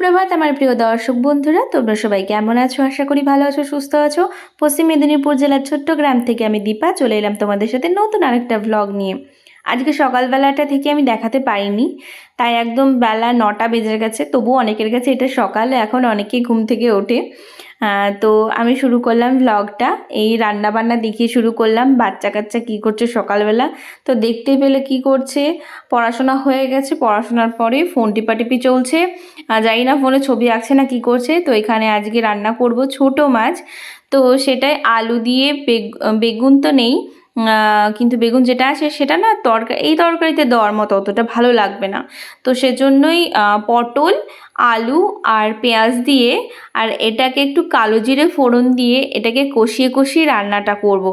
সুপ্রভাত, আমার প্রিয় দর্শক বন্ধুরা, তোমরা সবাই কেমন আছো? আশা করি ভালো আছো, সুস্থ আছো। পশ্চিম মেদিনীপুর জেলার ছোট্ট গ্রাম থেকে আমি দীপা, চলে এলাম তোমাদের সাথে নতুন আরেকটা ভ্লগ নিয়ে। আজকে সকালবেলাটা থেকে আমি দেখাতে পারিনি, তাই একদম বেলা নটা বেজে গেছে তবু অনেকের কাছে এটা সকাল, এখন অনেকে ঘুম থেকে ওঠে। তো আমি শুরু করলাম ভ্লগটা এই রান্না বান্না দেখিয়ে শুরু করলাম। বাচ্চা কাচ্চা কী করছে সকালবেলা? তো দেখতে পেলে কি করছে? পড়াশোনা হয়ে গেছে। পড়াশোনার পরে ফোন টিপাটিপি চলছে। জানি না ফোনে ছবি আঁকছে না কি করছে। তো এখানে আজকে রান্না করব ছোট মাছ। তো সেটাই আলু দিয়ে বেগ- বেগুন তো নেই। কিন্তু বেগুন যেটা আছে সেটা না তরকারি এই তরকারিতে দেওয়ার মতো অতটা ভালো লাগবে না। তো সেজন্যই পটল আলু আর পেঁয়াজ দিয়ে আর এটাকে একটু কালো জিরে ফোড়ন দিয়ে এটাকে কষিয়ে কষিয়ে রান্নাটা করব।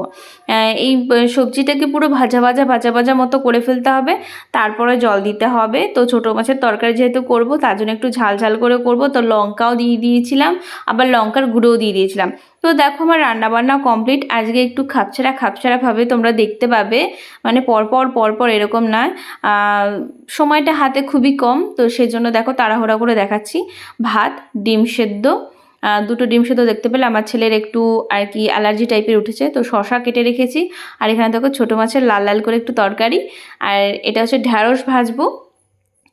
এই সবজিটাকে পুরো ভাজা ভাজা ভাজা ভাজা মতো করে ফেলতে হবে। তারপরে জল দিতে হবে। তো ছোটো মাছের তরকারি যেহেতু করব, তার জন্য একটু ঝাল ঝাল করে করব। তো লঙ্কাও দিয়ে দিয়েছিলাম, আবার লঙ্কার গুঁড়োও দিয়ে দিয়েছিলাম। তো দেখো আমার রান্নাবান্না কমপ্লিট। আজকে একটু খাপছাড়া খাপছাড়াভাবে তোমরা দেখতে পাবে। মানে পরপর পরপর এরকম না সময়টা হাতে খুবই কম। তো সেজন্য দেখো তাড়াহুড়া করে দেখাচ্ছি। ভাত, ডিম সেদ্ধ। দুটো ডিম সেদ্ধ দেখতে পেলে আমার ছেলের একটু আর কি অ্যালার্জি টাইপের উঠেছে, তো শশা কেটে রেখেছি। আর এখানে দেখো ছোটো মাছের লাল লাল করে একটু তরকারি। আর এটা হচ্ছে ঢ্যাঁড়স ভাজবো।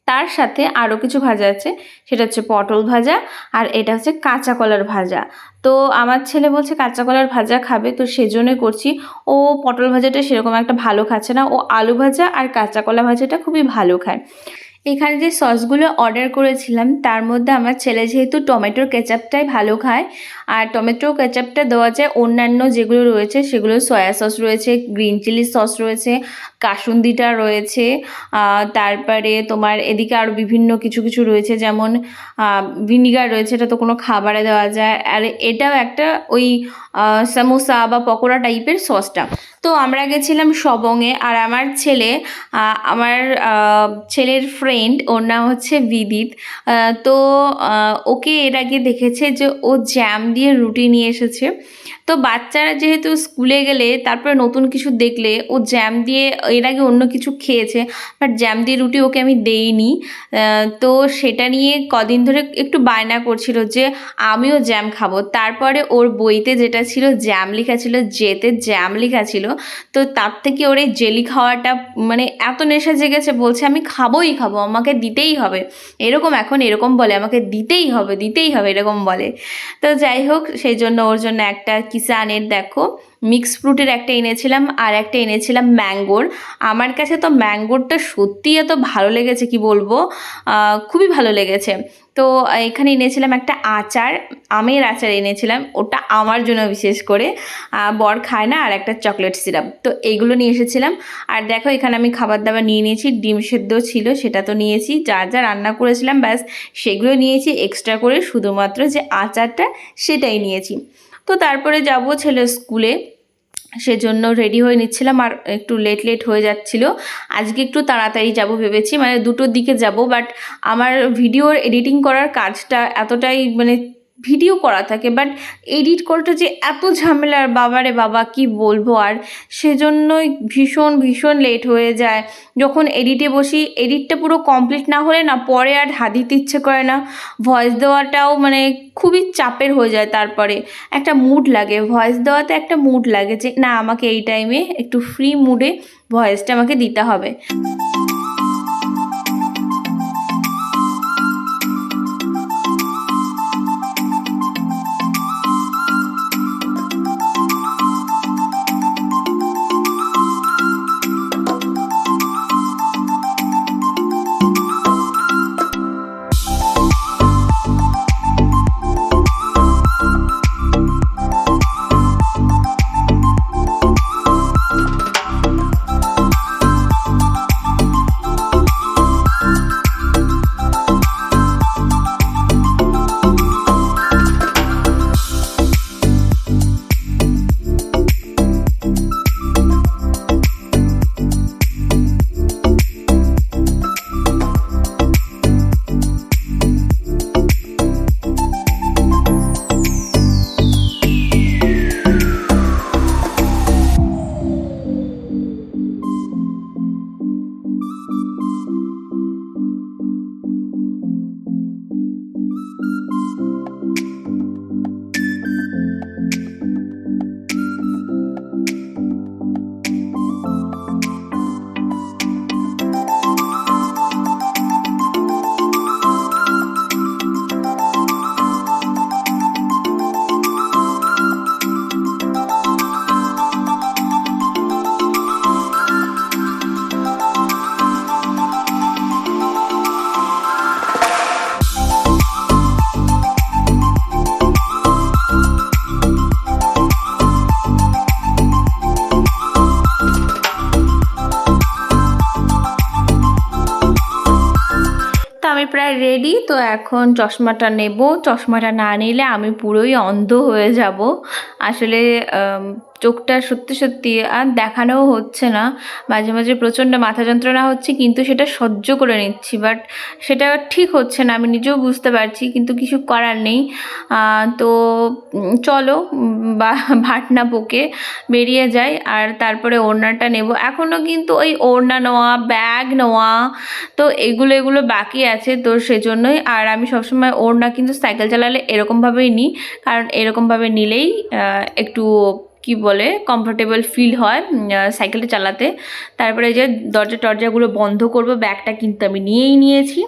তার সাথে আরও কিছু ভাজা আছে, সেটা হচ্ছে পটল ভাজা আর এটা হচ্ছে কাঁচা কলার ভাজা। তো আমার ছেলে বলছে কাঁচা কলার ভাজা খাবে, তো সেজন্যই করছি। ও পটল ভাজাটা সেরকম একটা ভালো খাচ্ছে না। ও আলু ভাজা আর কাঁচা কলা ভাজাটা খুবই ভালো খায়। এখানে যে সসগুলো অর্ডার করেছিলাম, তার মধ্যে আমার ছেলে যেহেতু টমেটোর কেচাপটাই ভালো খায়, আর টমেটো কেচাপটা দেওয়া যায় অন্যান্য যেগুলো রয়েছে, সেগুলো সয়া সস রয়েছে গ্রিন চিলি সস রয়েছে কাসুন্দিটা রয়েছে। তারপরে তোমার এদিকে আরও বিভিন্ন কিছু কিছু রয়েছে। যেমন ভিনিগার রয়েছে, এটা তো কোনো খাবারে দেওয়া যায়। আর এটাও একটা ওই সামোসা বা পকোড়া টাইপের সসটা। তো আমরা গেছিলাম সবংয়ে আর আমার ছেলে আমার ছেলের ফ্রেন্ড ওর নাম হচ্ছে বিদিত। তো ওকে এর আগে দেখেছে যে ও জ্যাম দিয়ে রুটি নিয়ে এসেছে। তো বাচ্চারা যেহেতু স্কুলে গেলে, তারপরে নতুন কিছু দেখলে, ও জ্যাম দিয়ে এর আগে অন্য কিছু খেয়েছে বাট জ্যাম দিয়ে রুটি ওকে আমি দেইনি। তো সেটা নিয়ে কদিন ধরে একটু বায়না করছিল যে আমিও জ্যাম খাব। তারপরে ওর বইতে যেটা ছিল জ্যাম লেখা ছিল, যেতে জ্যাম লেখা ছিল। তো তার থেকে ওর এই জেলি খাওয়াটা মানে এত নেশা জেগেছে, বলছে আমি খাবোই খাব, আমাকে দিতেই হবে। এরকম এখন এরকম বলে, আমাকে দিতেই হবে দিতেই হবে, এরকম বলে। তো যাই হোক, সেই জন্য ওর জন্য একটা কিষানের দেখো মিক্স ফ্রুটের একটা এনেছিলাম আর একটা এনেছিলাম ম্যাঙ্গোর। আমার কাছে তো ম্যাঙ্গোরটা সত্যি এত ভালো লেগেছে কি বলব? খুবই ভালো লেগেছে। তো এখানে এনেছিলাম একটা আচার, আমের আচার এনেছিলাম। ওটা আমার জন্য বিশেষ করে। বর খায় না আর একটা চকলেট সিরাপ। তো এইগুলো নিয়ে এসেছিলাম। আর দেখো এখানে আমি খাবার দাবার নিয়ে নিয়েছি, ডিম সেদ্ধ ছিল, সেটা তো নিয়েছি। যা যা রান্না করেছিলাম, ব্যাস, সেগুলো নিয়েছি এক্সট্রা করে শুধুমাত্র যে আচারটা সেটাই নিয়েছি। তো তারপরে যাব ছেলে স্কুলে। সেজন্য রেডি হয়ে নিচ্ছিলাম আর একটু লেট লেট হয়ে যাচ্ছিল। আজকে একটু তাড়াতাড়ি যাব ভেবেছি মানে দুটোর দিকে যাব বাট আমার ভিডিওর এডিটিং করার কাজটা এতটাই মানে ভিডিও করা থাকে বাট এডিট করাটা যে এত ঝামেলার, বাবারে বাবা, কি বলব? আর সেজন্যই ভীষণ ভীষণ লেট হয়ে যায়। যখন এডিটে বসি এডিটটা পুরো কমপ্লিট না হলে না, পরে আর হাত দিতে ইচ্ছে করে না। ভয়েস দেওয়াটাও মানে খুবই চাপের হয়ে যায় তারপরে। একটা মুড লাগে। ভয়েস দেওয়াতে একটা মুড লাগে যে, না, আমাকে এই টাইমে একটু ফ্রি মুডে ভয়েসটা আমাকে দিতে হবে। আমি প্রায় রেডি তো এখন চশমাটা নেব। চশমাটা না নিলে আমি পুরোই অন্ধ হয়ে যাব। আসলে চোখটা সত্যি সত্যি আর দেখানোও হচ্ছে না। মাঝে মাঝে প্রচণ্ড মাথা যন্ত্রণা হচ্ছে, কিন্তু সেটা সহ্য করে নিচ্ছি। বাট সেটা ঠিক হচ্ছে না, আমি নিজেও বুঝতে পারছি, কিন্তু কিছু করার নেই। তো চলো বা, ভাটনা পোকে বেরিয়ে যাই, আর তারপরে ওড়নাটা নেব। এখনও কিন্তু ওই ওড়না নেওয়া, ব্যাগ নেওয়া, তো এগুলো এগুলো বাকি আছে, তো সেজন্যই। আর আমি সবসময় ওড়না কিন্তু সাইকেল চালালে এরকমভাবেই নিই, কারণ এরকমভাবে নিলেই একটু কি বলে কমফোর্টেবল ফিল হয় সাইকেলটা চালাতে। তারপরে যে দরজা টরজাগুলো বন্ধ করব, ব্যাগটা কিন্তু আমি নিয়েই নিয়েছি।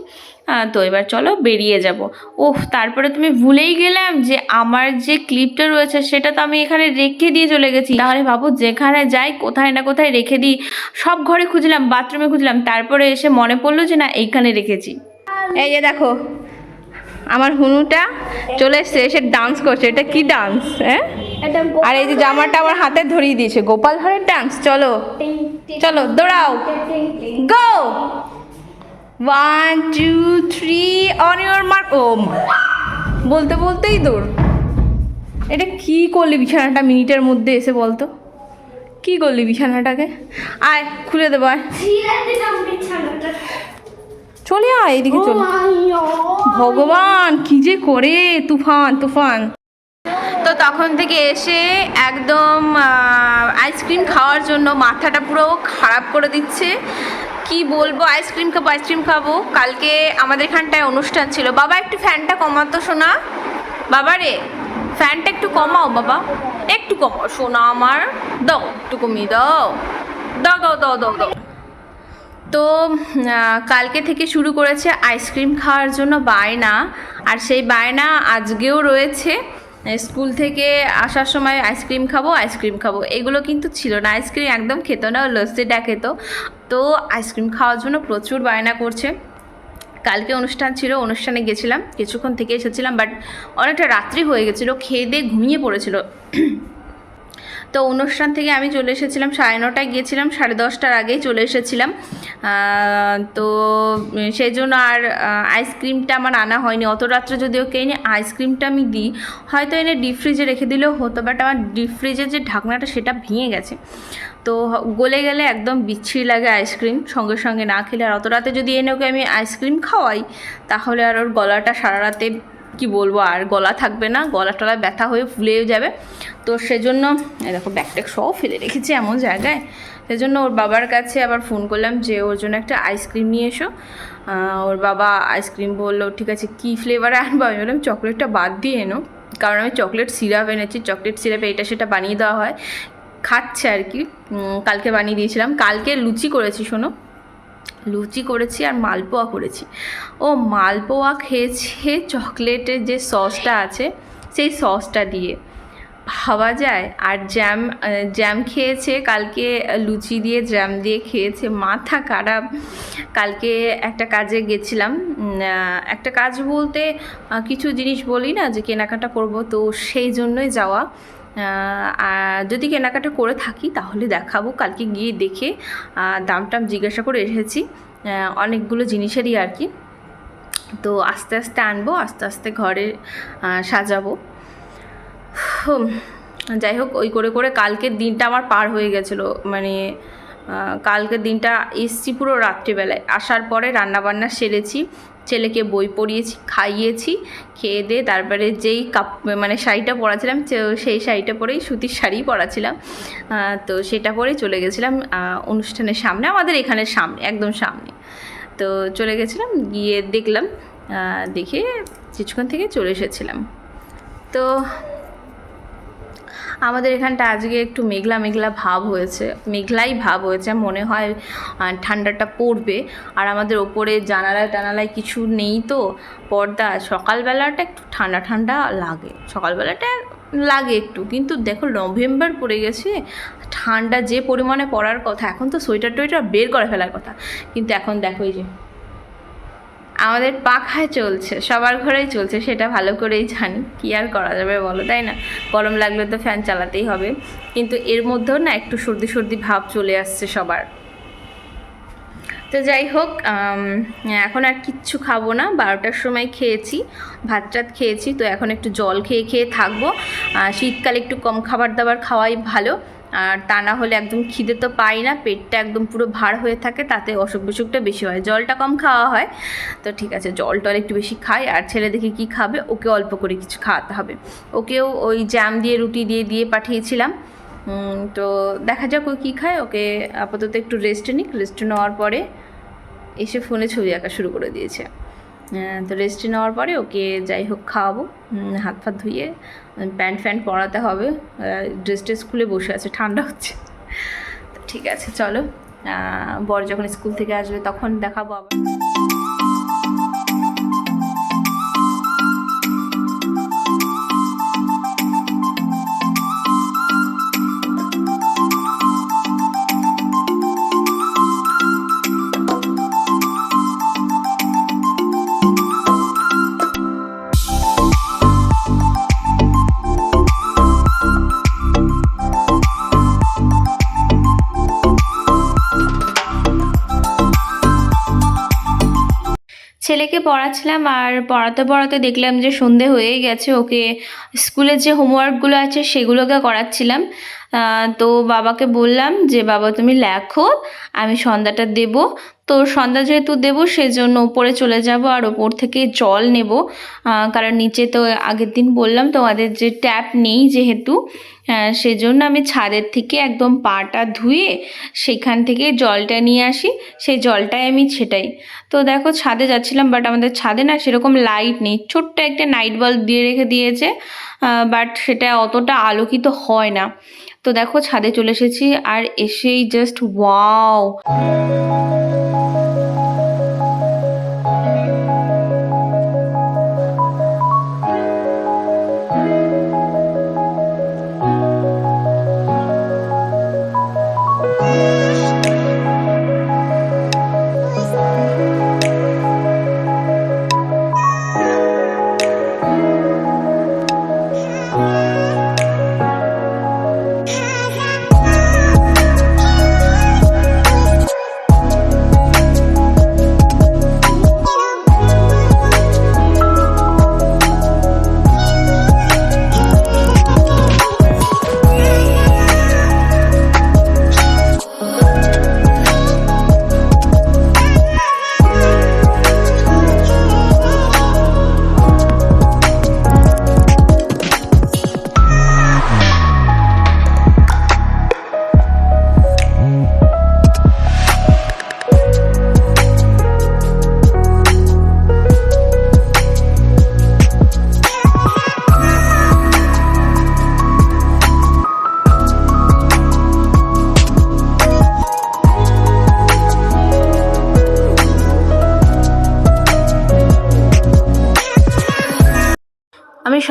তো এবার চলো বেরিয়ে যাব। ওহ তারপরে তুমি ভুলেই গেলাম যে আমার যে ক্লিপটা রয়েছে, সেটা তো আমি এখানে রেখে দিয়ে চলে গেছি। তাহলে ভাবো যেখানে যাই, কোথায় না কোথায় রেখে দিই, সব ঘরে খুঁজলাম বাথরুমে খুঁজলাম, তারপরে এসে মনে পড়ল যে না, এইখানে রেখেছি। এই যে দেখো আমার হুনুটা চলে এসছে এসে ডান্স করছে। এটা কি ডান্স হ্যাঁ? আর এই যে জামাটা আমার হাতে ধরিয়ে দিয়েছে গোপাল ধরের ডান্স চলো। চলো দৌড়াও। Go one two three on your mark ও বলতে বলতেই দৌড়। এটা কি করলি বিছানাটা মিনিটের মধ্যে এসে বলতো? কি করলি বিছানাটাকে? আয় খুলে দেবো আয়। চলে আয়, এদিকে চলে। ভগবান, কি যে করে, তুফান তুফান। তো তখন থেকে এসে একদম আইসক্রিম খাওয়ার জন্য মাথাটা পুরো খারাপ করে দিচ্ছে। কি বলব আইসক্রিম খাব আইসক্রিম খাব। কালকে আমাদের এখানটায় অনুষ্ঠান ছিল। বাবা, একটু ফ্যানটা কমাতো শোনা বাবা রে, ফ্যানটা একটু কমাও বাবা। একটু কমাও শোনা আমার। দাও, একটু কমিয়ে দাও। দাও দাও দাও দাও দাও। তো কালকে থেকে শুরু করেছে আইসক্রিম খাওয়ার জন্য বায়না। আর সেই বায়না আজকেও রয়েছে। স্কুল থেকে আসার সময় আইসক্রিম খাব আইসক্রিম খাব। এগুলো কিন্তু ছিল না। আইসক্রিম একদম খেত না লস্যিটা খেত। তো আইসক্রিম খাওয়ার জন্য প্রচুর বায়না করছে। কালকে অনুষ্ঠান ছিল, অনুষ্ঠানে গেছিলাম। কিছুক্ষণ থেকে এসেছিলাম বাট অনেকটা রাত্রি হয়ে গেছিল। খেয়ে দিয়ে ঘুমিয়ে পড়েছিল। তো অনুষ্ঠান থেকে আমি চলে এসেছিলাম, সাড়ে নটায় গিয়েছিলাম, সাড়ে দশটার আগেই চলে এসেছিলাম। তো সেই জন্য আর আইসক্রিমটা আমার আনা হয়নি। অত রাত্রে যদি ওকে এনে আইসক্রিমটা আমি দিই। হয়তো এনে ডিপ ফ্রিজে রেখে দিলেও হতো বাট আমার ডিপ ফ্রিজের যে ঢাকনাটা সেটা ভেঙে গেছে। তো গলে গেলে একদম বিচ্ছিরি লাগে আইসক্রিম সঙ্গে সঙ্গে না খেলে। আর অত রাতে যদি এনে ওকে আমি আইসক্রিম খাওয়াই, তাহলে আর ওর গলাটা সারা রাতে কি বলব, আর গলা থাকবে না, গলা টলা ব্যথা হয়ে ফুলেও যাবে। তো সেজন্য দেখো ব্যাগট্যাগ সব ফেলে রেখেছি এমন জায়গায়। সেজন্য ওর বাবার কাছে আবার ফোন করলাম যে, ওর জন্য একটা আইসক্রিম নিয়ে এসো। ওর বাবা আইসক্রিম বলল, ঠিক আছে, কী ফ্লেভারে আনব? আমি বললাম চকলেটটা বাদ দিয়ে এনো। কারণ আমি চকলেট সিরাপ এনেছি চকলেট সিরাপে এটা সেটা বানিয়ে দেওয়া হয়। খাচ্ছে আর কি কালকে বানিয়ে দিয়েছিলাম। কালকে লুচি করেছি, শোনো। লুচি করেছি আর মালপোয়া করেছি। ও মালপোয়া খেয়েছে চকলেটের যে সসটা আছে, সেই সসটা দিয়ে। ভাবা যায়, আর জ্যাম জ্যাম খেয়েছে, কালকে লুচি দিয়ে জ্যাম দিয়ে খেয়েছে। মাথা খারাপ। কালকে একটা কাজে গেছিলাম। একটা কাজ বলতে কিছু জিনিস বলি না যে কেনাকাটা করব, তো সেই জন্যই যাওয়া। যদি কেনাকাটা করে থাকি, তাহলে দেখাবো। কালকে গিয়ে দেখে দাম টাম জিজ্ঞাসা করে এসেছি। অনেকগুলো জিনিসেরই আর কি। তো আস্তে আস্তে আনব, আস্তে আস্তে ঘরে সাজাবো। যাই হোক, ওই করে করে কালকের দিনটা আমার পার হয়ে গেছিল। মানে কালকের দিনটা এসছি পুরো রাত্রিবেলায়। আসার পরে রান্নাবান্না সেরেছি। ছেলেকে বই পড়িয়েছি, খাইয়েছি, খেয়ে দিয়ে তারপরে যেই কাপ মানে শাড়িটা পরাছিলাম সেই শাড়িটা পরেই সুতির শাড়ি পরাছিলাম। তো সেটা পরেই চলে গেছিলাম অনুষ্ঠানের সামনে, আমাদের এখানে সামনে, একদম সামনে। তো চলে গেছিলাম, গিয়ে দেখলাম দেখে কিছুক্ষণ থেকে চলে এসেছিলাম। তো আমাদের এখানটা আজকে একটু মেঘলা মেঘলা ভাব হয়েছে, মেঘলাই ভাব হয়েছে, মনে হয় ঠান্ডাটা পড়বে। আর আমাদের ওপরে জানালায় টানালায় কিছু নেই তো, পর্দা। সকালবেলাটা একটু ঠান্ডা ঠান্ডা লাগে, সকালবেলাটা লাগে একটু। কিন্তু দেখো, নভেম্বর পড়ে গেছে, ঠান্ডা যে পরিমাণে পড়ার কথা, এখন তো সোয়েটার টোয়েটার বের করে ফেলার কথা। কিন্তু এখন দেখো এই যে আমাদের পাখায় চলছে, সবার ঘরেই চলছে, সেটা ভালো করেই জানি। কি আর করা যাবে বলো, তাই না? গরম লাগলে তো ফ্যান চালাতেই হবে। কিন্তু এর মধ্যেও না একটু সর্দি সর্দি ভাব চলে আসছে সবার। তো যাই হোক এখন আর কিচ্ছু খাব না। বারোটার সময় খেয়েছি, ভাত টাত খেয়েছি, তো এখন একটু জল খেয়ে খেয়ে থাকব। শীতকালে একটু কম খাবার দাবার খাওয়াই ভালো। আর তা না হলে একদম খিদে তো পাই না, পেটটা একদম পুরো ভার হয়ে থাকে, তাতে অসুখ বিসুখটা বেশি হয়। জলটা কম খাওয়া হয়, তো ঠিক আছে জল টল একটু বেশি খাই, আর ছেলে দেখি কী খাবে, ওকে অল্প করে কিছু খাওয়াতে হবে। ওকেও ওই জ্যাম দিয়ে, রুটি দিয়ে দিয়ে পাঠিয়েছিলাম তো দেখা যাক ও কী খায়, ওকে আপাতত একটু রেস্ট নিক। রেস্ট নেওয়ার পরে এসে ফোনে ছবি আঁকা শুরু করে দিয়েছে। তো রেস্ট নেওয়ার পরে ওকে যাই হোক খাওয়াবো। হাত ফাত ধুয়ে প্যান্ট ফ্যান্ট পরাতে হবে। ড্রেস ট্রেস খুলে বসে আছে, ঠান্ডা হচ্ছে। তো ঠিক আছে, চলো। বর যখন স্কুল থেকে আসবে তখন দেখাবো আবার। ছেলেকে পড়াচ্ছিলাম আর পড়াতে পড়াতে দেখলাম যে সন্ধে হয়ে গেছে, ওকে স্কুলের যে হোমওয়ার্কগুলো আছে সেগুলোকে করাচ্ছিলাম। তো বাবাকে বললাম যে, বাবা, তুমি লেখো, আমি সন্ধ্যাটা দেব। তো সন্ধ্যা যেহেতু দেবো, সেজন্য ওপরে চলে যাব আর ওপর থেকে জল নেব। কারণ নিচে তো আগের দিন বললাম, তোমাদের যে ট্যাপ নেই যেহেতু সেজন্য আমি ছাদের থেকে একদম পাটা ধুয়ে সেখান থেকে জলটা নিয়ে আসি। সেই জলটাই আমি ছেটাই। তো দেখো, ছাদে যাচ্ছিলাম বাট আমাদের ছাদে না সেরকম লাইট নেই। ছোট্ট একটা নাইট বাল্ব দিয়ে রেখে দিয়েছে। বাট সেটা অতটা আলোকিত হয় না। তো দেখো, ছাদে চলে এসেছি আর এসেই জাস্ট ওয়াও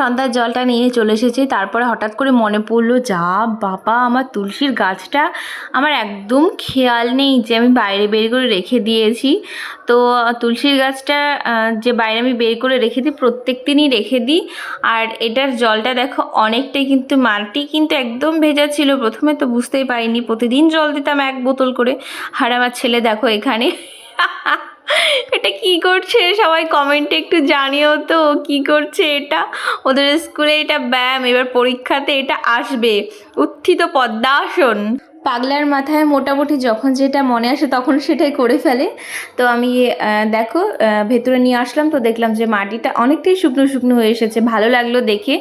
সন্ধ্যার জলটা নিয়ে চলে এসেছি। তারপরে হঠাৎ করে মনে পড়ল, যা বাবা, আমার তুলসীর গাছটা আমার একদম খেয়াল নেই যে আমি বাইরে বের করে রেখে দিয়েছি। তো, তুলসীর গাছটা যে বাইরে আমি বের করে রেখে দিই, প্রত্যেক দিনই রেখে দিই। আর এটার জলটা দেখো, অনেকটাই কিন্তু মাটি কিন্তু একদম ভেজা ছিল। প্রথমে তো বুঝতেই পারিনি, প্রতিদিন জল দিতাম এক বোতল করে। আর আমার ছেলে দেখো এখানে এটা কি করছে? সবাই কমেন্টে একটু জানিও তো, কি করছে এটা? ওদের স্কুলে এটা ব্যায়াম, এবার পরীক্ষাতে এটা আসবে। উত্থিত পদ্মাসন। পাগলার মাথায় মোটামুটি যখন যেটা মনে আসে তখন সেটাই করে ফেলে। তো আমি দেখো ভেতরে নিয়ে আসলাম তো দেখলাম যে মাটিটা অনেকটাই শুকনো শুকনো হয়ে এসেছে। ভালো লাগল দেখে।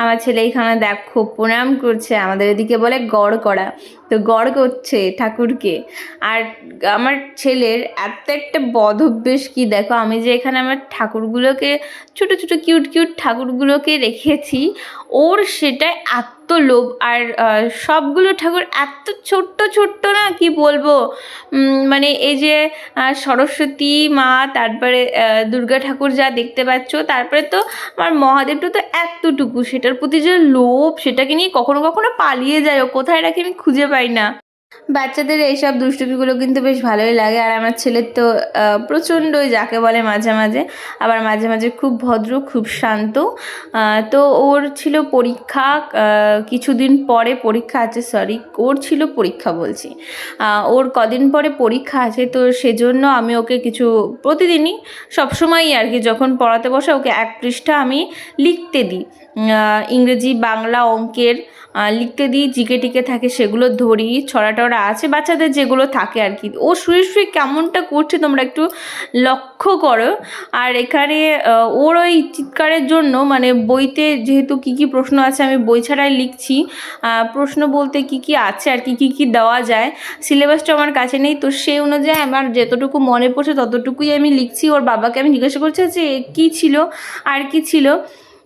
আমার ছেলে এখানে দেখো, প্রণাম করছে। আমাদের এদিকে বলে গড় করা। তো গড় করছে ঠাকুরকে। আর আমার ছেলের এত একটা বদ অভ্যেস কী দেখো, আমি যে এখানে আমার ঠাকুরগুলোকে, ছোট ছোট কিউট কিউট ঠাকুরগুলোকে রেখেছি, ওর সেটা এত লোভ আর সবগুলো ঠাকুর এত ছোট্ট ছোট্ট না কি বলব? মানে এই যে সরস্বতী মা, তারপরে দুর্গা ঠাকুর যা দেখতে পাচ্ছ, তারপরে তো আমার মহাদেবটা তো এতটুকু, সেটার প্রতি যে লোভ, সেটাকে নিয়ে কখনো কখনো পালিয়ে যায়, ও কোথায় রাখি আমি খুঁজে পাই না বাচ্চাদের এইসব দুষ্টুমিগুলো কিন্তু বেশ ভালোই লাগে। আর আমার ছেলের তো প্রচণ্ডই যাকে বলে মাঝে মাঝে, আবার মাঝে মাঝে খুব ভদ্র, খুব শান্ত। তো ওর ছিল পরীক্ষা কিছুদিন পরে পরীক্ষা আছে, সরি, ওর ছিল পরীক্ষা বলছি। ওর কদিন পরে পরীক্ষা আছে, তো সেজন্য আমি ওকে কিছু, প্রতিদিনই সবসময়ই আর কি, যখন পড়াতে বসে ওকে এক পৃষ্ঠা আমি লিখতে দিই। ইংরেজি, বাংলা অঙ্কের লিখতে দিই জিকে টিকে থাকে সেগুলো ধরি ছড়া টড়া আছে, বাচ্চাদের যেগুলো থাকে আর কি। ও শুয়ে শুয়ে কেমনটা করছে তোমরা একটু লক্ষ্য করো। আর এখানে ওর ওই চিৎকারের জন্য মানে বইতে যেহেতু কি কি প্রশ্ন আছে, আমি বই ছাড়াই লিখছি। প্রশ্ন বলতে কি কি আছে আর কি কি কি দেওয়া যায়, সিলেবাসটা আমার কাছে নেই। তো সেই অনুযায়ী আমার যতটুকু মনে পড়ছে, ততটুকুই আমি লিখছি। ওর বাবাকে আমি জিজ্ঞাসা করছি যে কী ছিল, আর কি ছিল?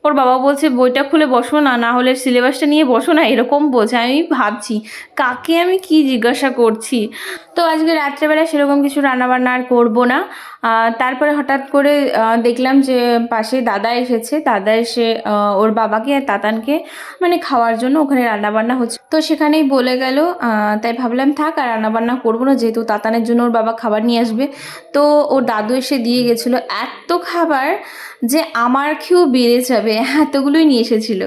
ওর বাবা বলছে, বইটা খুলে বসো না না হলে সিলেবাসটা নিয়ে বসো না। এরকম বলছে, আমি ভাবছি, কাকে আমি কি জিজ্ঞাসা করছি? তো আজকে রাত্রেবেলা সেরকম কিছু রান্নাবান্না আর করব না। তারপরে হঠাৎ করে দেখলাম যে পাশে দাদা এসেছে। দাদা এসে ওর বাবাকে আর তাতানকে মানে খাওয়ার জন্য ওখানে রান্নাবান্না হচ্ছে। তো সেখানেই বলে গেল তাই ভাবলাম থাক আর রান্নাবান্না করব না, যেহেতু তাতানের জন্য ওর বাবা খাবার নিয়ে আসবে। তো ওর দাদু এসে দিয়ে গেছিল এত খাবার যে আমার খেয়েও বেড়ে যাবে। এতগুলোই নিয়ে এসেছিল।